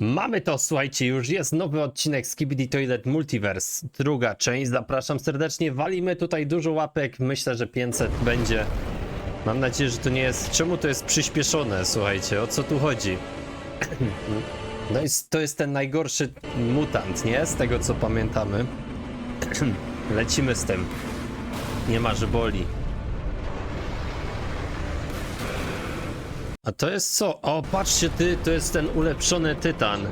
Mamy to, słuchajcie, już jest nowy odcinek Skibidi Toilet Multiverse, druga część, zapraszam serdecznie, walimy tutaj dużo łapek, myślę, że 500 będzie. Mam nadzieję, że to nie jest, czemu to jest przyspieszone, słuchajcie, o co tu chodzi? No to jest ten najgorszy mutant, nie? Z tego co pamiętamy. Lecimy z tym. Nie ma, że boli. A to jest co? O, patrzcie ty, to jest ten ulepszony tytan.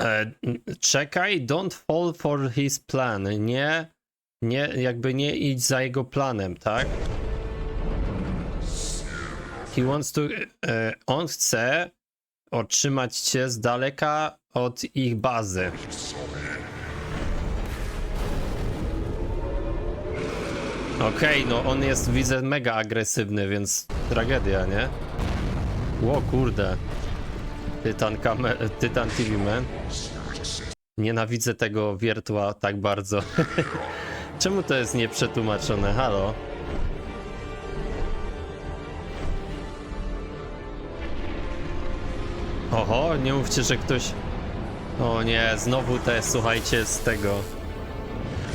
E, czekaj, don't fall for his plan. Nie, nie, jakby nie idź za jego planem, tak? He wants to, e, on chce otrzymać cię z daleka od ich bazy. Okej, no on jest, widzę, mega agresywny, więc tragedia, nie? Ło, kurde. Tytan, kame, Tytan TV Man. Nienawidzę tego wiertła tak bardzo. Czemu to jest nieprzetłumaczone? Halo? Oho, nie mówcie, że ktoś... O nie, znowu te, słuchajcie, z tego...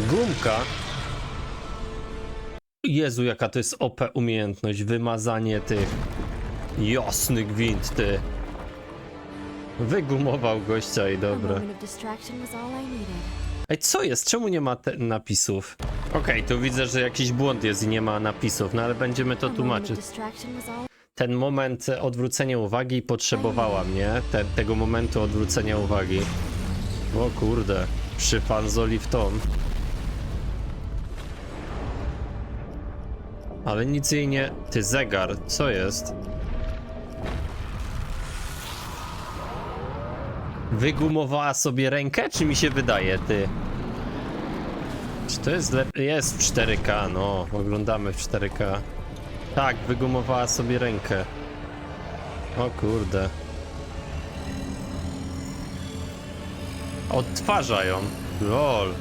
Gumka. Jezu, jaka to jest OP umiejętność, wymazanie tych... Jasny gwint, ty. Wygumował gościa i dobra. Ej, co jest? Czemu nie ma napisów? Okej, tu widzę, że jakiś błąd jest i nie ma napisów, no ale będziemy to tłumaczyć. Ten moment odwrócenia uwagi potrzebowała mnie, te, tego momentu odwrócenia uwagi. O kurde, przy fanzoli w tom. Ale nic jej nie... Ty, zegar, co jest? Wygumowała sobie rękę, czy mi się wydaje, ty? Czy to jest lep... Jest w 4K, no, oglądamy w 4K. Tak, wygumowała sobie rękę. O kurde. Odtwarza ją. Lol.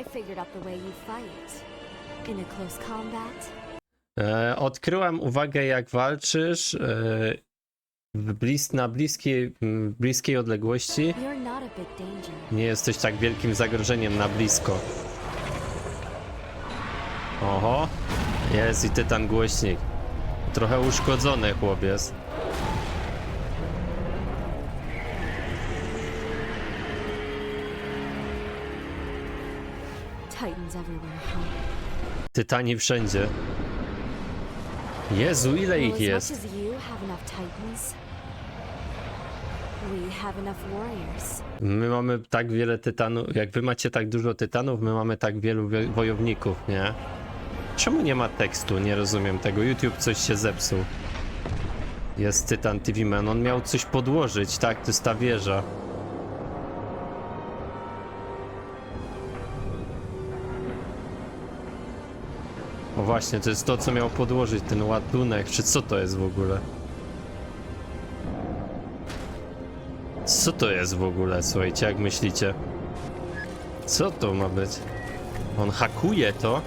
I figured out the way you fight. In a close combat, E, odkryłem uwagę, jak walczysz e, w blis na bliskiej, m, bliskiej odległości. you're not a big danger. Nie jesteś tak wielkim zagrożeniem na blisko. Oho. Jest i tytan głośnik. Trochę uszkodzony chłopiec. Titans everywhere, huh? Tytani wszędzie. Jezu, ile ich jest? My mamy tak wiele tytanów, jak wy macie tak dużo tytanów, my mamy tak wielu wo- wojowników, nie? Czemu nie ma tekstu? Nie rozumiem tego. YouTube coś się zepsuł. Jest Tytan TV Man. On miał coś podłożyć, tak? To jest ta wieża. O właśnie, to jest to, co miał podłożyć, ten ładunek, czy co to jest w ogóle? Co to jest w ogóle, słuchajcie, jak myślicie? Co to ma być? On hakuje to?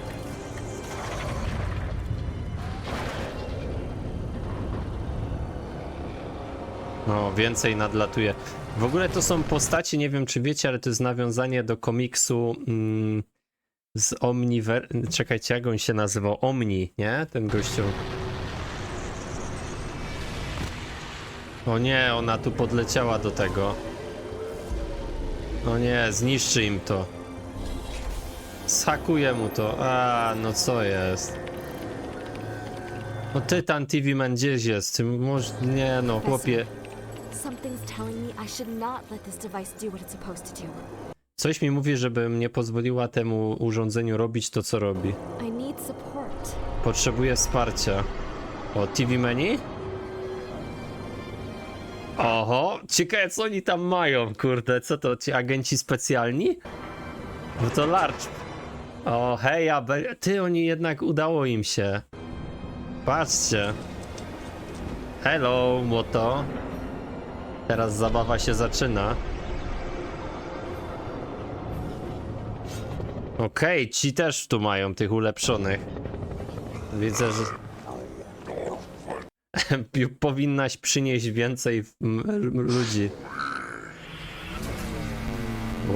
No, więcej nadlatuje. W ogóle to są postacie, nie wiem czy wiecie, ale to jest nawiązanie do komiksu mm, z Omniver... Czekajcie, jak on się nazywał? Omni, nie? Ten gościu. O nie, ona tu podleciała do tego. O nie, zniszczy im to. Schakuje mu to. A, no co jest? No Tytan TV Man gdzieś jest. Może... Nie no, chłopie. Something's telling me I should not let this device do what it's supposed to do. Coś mi mówi, żebym nie pozwoliła temu urządzeniu robić to, co robi. Potrzebuję wsparcia. O, TV Menu? Oho, ciekawe co oni tam mają, kurde, co to, ci agenci specjalni? No to Larch. O, hej, Abel, ty, oni jednak udało im się. Patrzcie. Hello, młoto. Teraz zabawa się zaczyna. Okej, ci też tu mają tych ulepszonych. Widzę, że... Powinnaś przynieść więcej ludzi.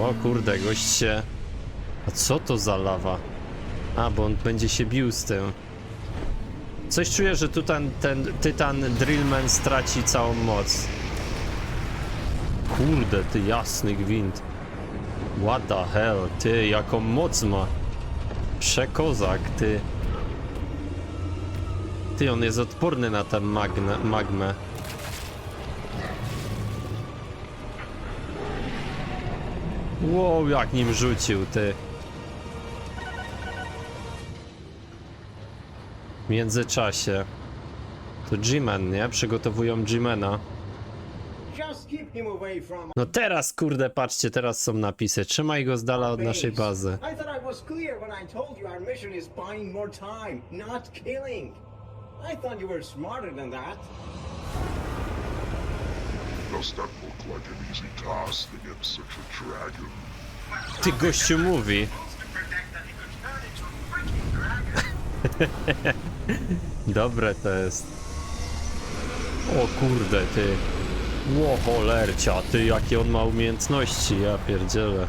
O kurde, gość się... A co to za lawa? A, bo on będzie się bił z tym. Coś czuję, że tutaj ten tytan Drillman straci całą moc. Kurde, ty jasny gwint. What the hell, ty, jaką moc ma. Przekozak, ty. Ty, on jest odporny na tę magnę, magmę. Wow, jak nim rzucił, ty. W międzyczasie. To G-Man, nie? Przygotowują G-Mana. No teraz, kurde, patrzcie, teraz są napisy. Trzymaj go z dala od naszej base. bazy. I thought I was clear when I told you our mission is buying more time, not killing. I thought you were smarter than that. Does that look like an easy task against such a dragon? Ty gościu mówi. Dobre to jest. O kurde, ty. Ło cholercia, ty jakie on ma umiejętności, ja pierdzielę.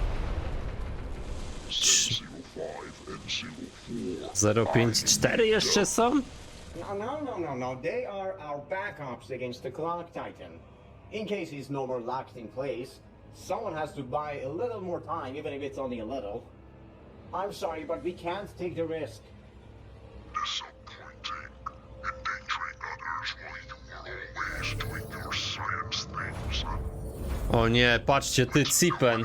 005 and 04. 054 jeszcze są? No, no, no, no, no. They are our backups against the Clock Titan. In case he's no more locked in place, someone has to buy a little more time, even if it's only a little. I'm sorry, but we can't take the risk. Disappointing. O nie, patrzcie, ty Cipen.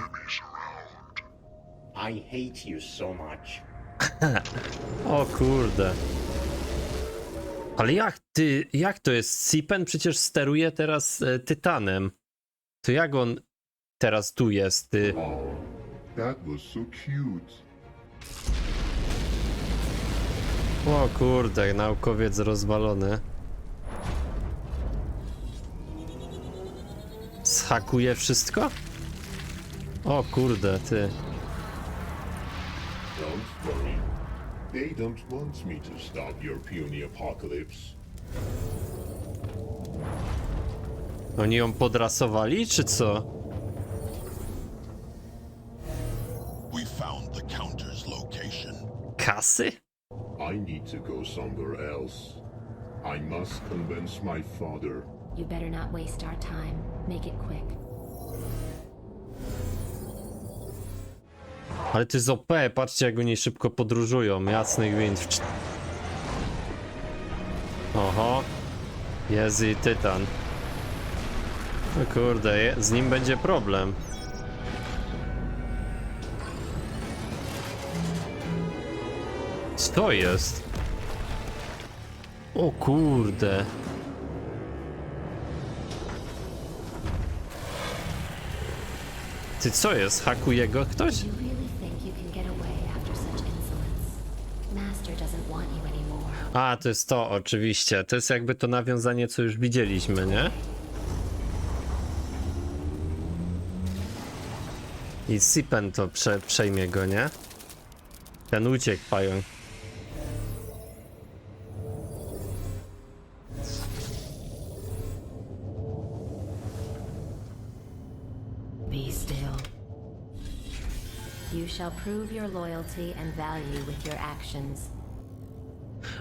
I hate you so much. O kurde. Ale jak ty, jak to jest? Cipen przecież steruje teraz e, Tytanem. To jak on teraz tu jest? Ty? Oh, that was so cute. O kurde, naukowiec rozwalony. Zhakuje wszystko? O kurde, ty. Don't worry. They don't want me to stop your puny apocalypse. Oni ją podrasowali, czy co? We found the counter's location. Kasy? I need to go somewhere else. I must convince my father. You better not waste our time. Make it quick. Ale ty z OP, patrzcie jak oni szybko podróżują. Jasny gwint. Oho. Jest i Tytan. No kurde, je- z nim będzie problem. Co jest? O kurde. Ty co jest? Hakuje go ktoś? A, to jest to, oczywiście. To jest jakby to nawiązanie, co już widzieliśmy, nie? I Sipen to prze, przejmie go, nie? Ten uciekł, pająk. Shall prove your loyalty and value with your actions.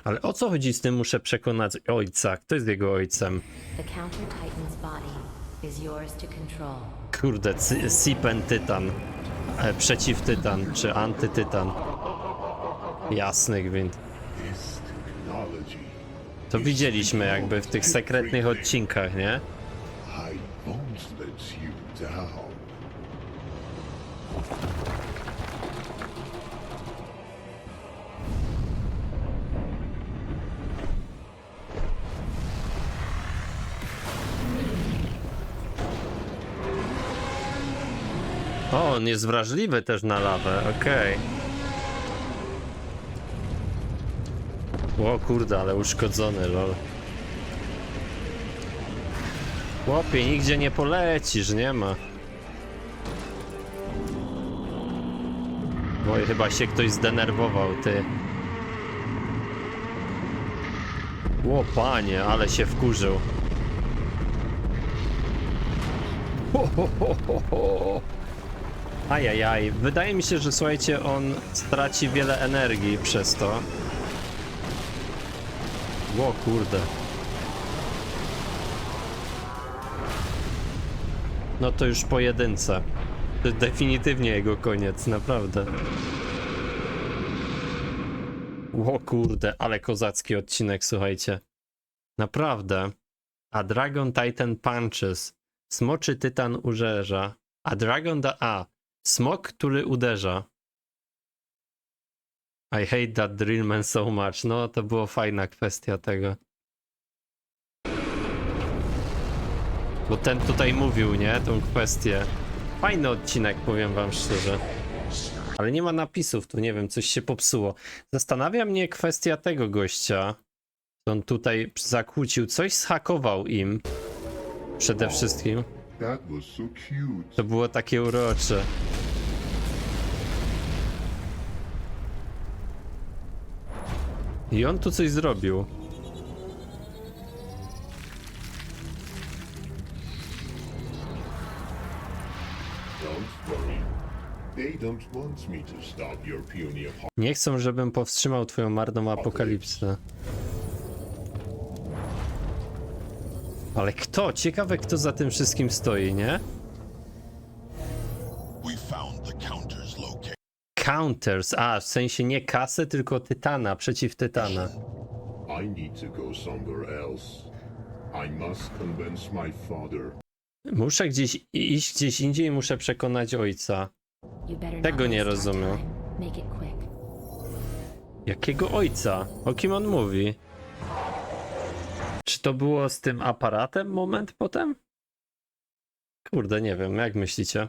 Ale o co chodzi z tym, muszę przekonać ojca. Kto jest jego ojcem? The counter titan's body is yours to control. Kurde, Sipen Tytan. E, przeciw Tytan, czy antytytan. Jasny gwint. To widzieliśmy jakby w tych sekretnych odcinkach, nie? O, on jest wrażliwy też na lawę, okej. O kurde, ale uszkodzony, lol. Chłopie, nigdzie nie polecisz, nie ma. Oj, chyba się ktoś zdenerwował, ty. O panie, ale się wkurzył. Ho, ho, ho, ho, ho. Ajajaj, wydaje mi się, że słuchajcie, on straci wiele energii przez to. O kurde. No to już pojedynce. To definitywnie jego koniec, naprawdę. O kurde, ale kozacki odcinek, słuchajcie. Naprawdę. A Dragon Titan Punches. Smoczy Tytan uderza. A Dragon da... A. Smok, który uderza. I hate that Drillman so much. No, to była fajna kwestia tego. Bo ten tutaj mówił, nie? Tą kwestię. Fajny odcinek, powiem wam szczerze. Ale nie ma napisów, tu nie wiem, coś się popsuło. Zastanawia mnie kwestia tego gościa. co On tutaj zakłócił, coś zhakował im. Przede wszystkim. To było takie urocze. I on tu coś zrobił. Nie chcą, żebym powstrzymał twoją marną apokalipsę. Ale kto? Ciekawe, kto za tym wszystkim stoi, nie? Counters. A, w sensie nie kasę, tylko tytana, przeciw tytana. I need to go somewhere else. I must convince my father. Muszę gdzieś iść gdzieś indziej, muszę przekonać ojca. Tego nie rozumiem. Jakiego ojca? O kim on mówi? Czy to było z tym aparatem moment potem? Kurde, nie wiem, jak myślicie?